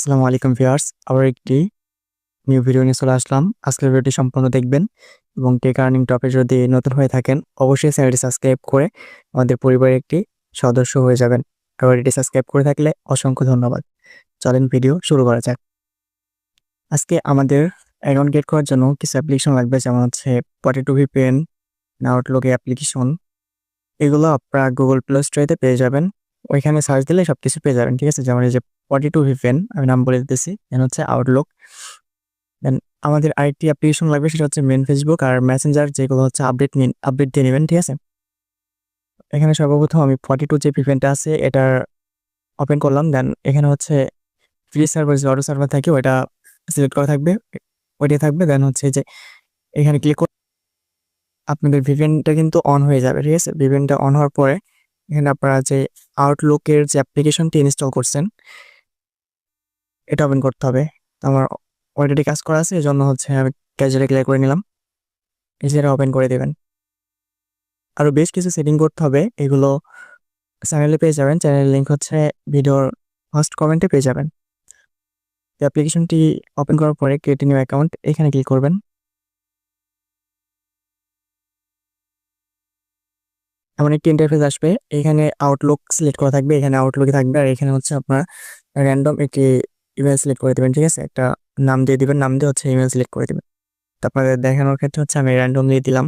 আসসালামু আলাইকুম ভিউয়ার্স, আবার একটি নিউ ভিডিও নিয়ে চলে আসলাম। আজকের ভিডিওটি সম্পূর্ণ দেখবেন এবং টেক আর্নিং টপে যদি নতুন হয়ে থাকেন, অবশ্যই চ্যানেলটি সাবস্ক্রাইব করে আমাদের পরিবারের একটি সদস্য হয়ে যাবেন। আবার এটি সাবস্ক্রাইব করে থাকলে অসংখ্য ধন্যবাদ। চলেন ভিডিও শুরু করা যাক। আজকে আমাদের অ্যাকাউন্ট গেট করার জন্য কিছু অ্যাপ্লিকেশন লাগবে, যেমন হচ্ছে পটেটো ভিপেন আউটলুক অ্যাপ্লিকেশন এগুলো আপনারা গুগল প্লে স্টোরেতে পেয়ে যাবেন। ওইখানে সার্চ দিলে সব কিছু পেয়ে যাবেন, ঠিক আছে? যেমন এই যে ফর্টি টু ভিভেন আমি নাম বলে দিতেছি। দেন হচ্ছে আউটলুক দেন আমাদের আরেকটি অ্যাপ্লিকেশন লাগবে, সেটা হচ্ছে মেন ফেসবুক আর মেসেঞ্জার যেগুলো হচ্ছে আপডেট নিন আপডেট দিয়ে নেবেন, ঠিক আছে? এখানে সর্বপ্রথম আমি ফর্টি টু যে ভিভেনটা আছে এটার ওপেন করলাম। দেন এখানে হচ্ছে ফ্রি সার্ভার যে অটো সার্ভার থাকে, ওইটা সিলেক্ট করা থাকবে। ওইটাই থাকবে। দেন হচ্ছে যে এখানে ক্লিক আপনাদের ভিভেনটা কিন্তু অন হয়ে যাবে, ঠিক আছে? ভিভেনটা অন হওয়ার পরে এখানে আপনারা যে আউটলুকের যে অ্যাপ্লিকেশনটি ইনস্টল করছেন, এটা ওপেন করতে হবে। আমার অলরেডি কাজ করা আছে এই জন্য হচ্ছে আমি ক্যাজুয়ালি ক্লিয়ার করে নিলাম। এটা ওপেন করে দেবেন। আরও বেশ কিছু সেটিং করতে হবে, এগুলো চ্যানেলে পেয়ে যাবেন। চ্যানেলের লিঙ্ক হচ্ছে ভিডিওর ফার্স্ট কমেন্টে পেয়ে যাবেন। অ্যাপ্লিকেশনটি ওপেন করার পরে ক্রিয়েট নিউ অ্যাকাউন্ট এখানে ক্লিক করবেন। এমন একটি ইন্টারফেস আসবে, এখানে আউটলুক সিলেক্ট করা থাকবে, এখানে আউটলুকে থাকবে, আর এখানে হচ্ছে আপনার র্যান্ডম একটি ইমেল সিলেক্ট করে দেবেন, ঠিক আছে? একটা নাম দিয়ে দিবেন, নাম দিয়ে হচ্ছে ইমেল সিলেক্ট করে দেবেন। তারপরে দেখানোর ক্ষেত্রে হচ্ছে আমি র্যান্ডমলি দিলাম।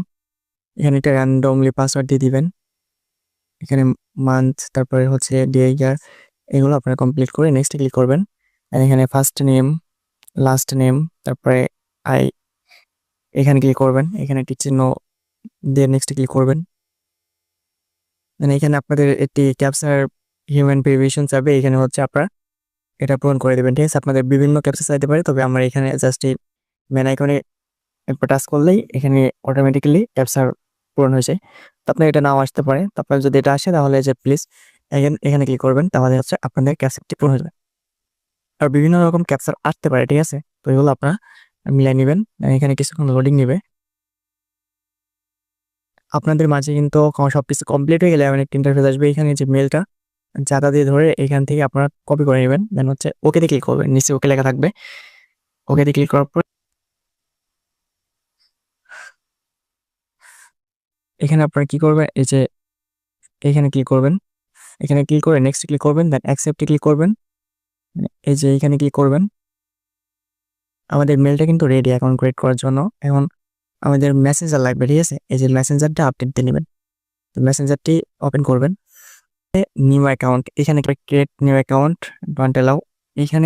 এখানে একটা র্যান্ডমলি পাসওয়ার্ড দিয়ে দিবেন। এখানে মান্থ তারপরে হচ্ছে ডে ইয়ার এগুলো আপনারা কমপ্লিট করে নেক্সট ক্লিক করবেন। এখানে ফার্স্ট নেম লাস্ট নেম তারপরে আই এখানে ক্লিক করবেন। এখানে একটি চিহ্ন দিয়ে নেক্সট ক্লিক করবেন। এখানে আপনাদের একটি ক্যাপচার হিউম্যান ভেরিয়েশন যাবে এখানে হচ্ছে আপনারা এটা পূরণ করে দেবেন, ঠিক আছে? আপনাদের বিভিন্ন ক্যাপচার চাইতে পারে, তবে আমরা এখানে জাস্ট এই ম্যান আইকনে একবার টাচ করলেই এখানে অটোমেটিক্যালি ক্যাপচার পূরণ হয়ে যায়। তো আপনার এটা নাও আসতে পারে। তারপরে যদি এটা আসে, তাহলে যে প্লিজ এখানে এখানে ক্লিক করবেন, তাহলে হচ্ছে আপনাদের ক্যাপচারটি পূরণ হয়ে যাবে। আর বিভিন্ন রকম ক্যাপচার আসতে পারে, ঠিক আছে? তো এগুলো আপনারা মিলাই নেবেন। এখানে কিছুক্ষণ লোডিং নেবে। আপনাদের মাঝে কিন্তু সব কিছু কমপ্লিট হয়ে গেলে এমন একটা ইন্টারফেস আসবে এখানে যে মেলটা জাতা দিয়ে ধরে এখান থেকে আপনারা কপি করে নেবেন। দেন হচ্ছে ওকে দিয়ে ক্লিক করবেন। নিচে ওকে লেখা থাকবে। ওকে দিয়ে ক্লিক করার পর এখানে আপনারা কি করবেন? এই যে এখানে ক্লিক করবেন। এখানে ক্লিক করে নেক্সট ক্লিক করবেন। দেন অ্যাকসেপ্টে ক্লিক করবেন। এই যে এখানে ক্লিক করবেন। আমাদের মেলটা কিন্তু রেডি অ্যাকাউন্ট ক্রিয়েট করার জন্য। এখন আমাদের মেসেঞ্জার লাগবে ঠিক আছে, এই যে মেসেঞ্জারটা আপডেট দিয়ে নেবেন। তো মেসেঞ্জারটি ওপেন করবেন। নিউ অ্যাকাউন্ট এখানে ক্রিয়েট নিউ অ্যাকাউন্ট ডন্ট এখানে